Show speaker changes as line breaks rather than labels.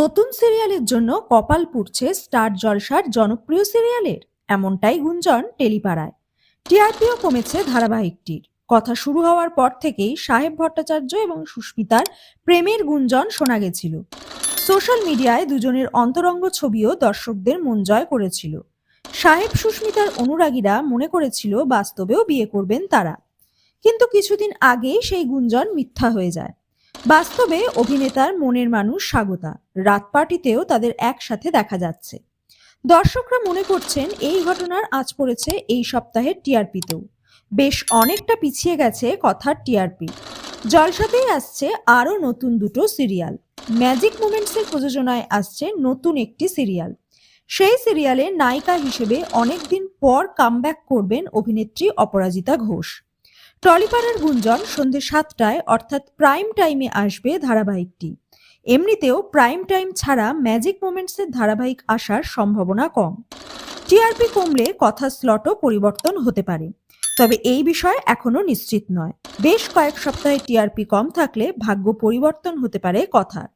নতুন সিরিয়ালের জন্য কপাল পুড়ছে স্টার জলসার জনপ্রিয় সিরিয়ালের এমনটাই গুঞ্জন টেলিপাড়ায়। টিআরপিও কমেছে ধারাবাহিকটির। কথা শুরু হওয়ার পর থেকেই সাহেব ভট্টাচার্য এবং সুস্মিতার প্রেমের গুঞ্জন শোনা গেছিল। সোশ্যাল মিডিয়ায় দুজনের অন্তরঙ্গ ছবিও দর্শকদের মন জয় করেছিল। সাহেব, সুস্মিতার অনুরাগীরা মনে করেছিল বাস্তবেও বিয়ে করবেন তারা। কিন্তু কিছুদিন আগেই সেই গুঞ্জন মিথ্যা হয়ে যায়। বাস্তবে অভিনেতার মনের মানুষ স্বাগতা। রাত পার্টিতেও তাদের একসাথে দেখা যাচ্ছে। দর্শকরা মনে করছেন এই ঘটনার আজ পড়েছে এই সপ্তাহের টিআরপিতেও। বেশ অনেকটা পিছিয়ে গেছে কথার টিআরপি। জলসাতেই আসছে আরও নতুন দুটো সিরিয়াল। ম্যাজিক মুমেন্টসের প্রযোজনায় আসছে নতুন একটি সিরিয়াল। সেই সিরিয়ালে নায়িকা হিসেবে অনেকদিন পর কামব্যাক করবেন অভিনেত্রী অপরাজিতা ঘোষ। টলিপাড়ার গুঞ্জন সন্ধে সাতটায়, অর্থাৎ প্রাইম টাইমে আসবে ধারাবাহিকটি। এমনিতেও প্রাইম টাইম ছাড়া ম্যাজিক মোমেন্টসের ধারাবাহিক আসার সম্ভাবনা কম। টিআরপি কমলে কথার স্লটও পরিবর্তন হতে পারে। তবে এই বিষয়ে এখনও নিশ্চিত নয়। বেশ কয়েক সপ্তাহে টিআরপি কম থাকলে ভাগ্য পরিবর্তন হতে পারে কথার।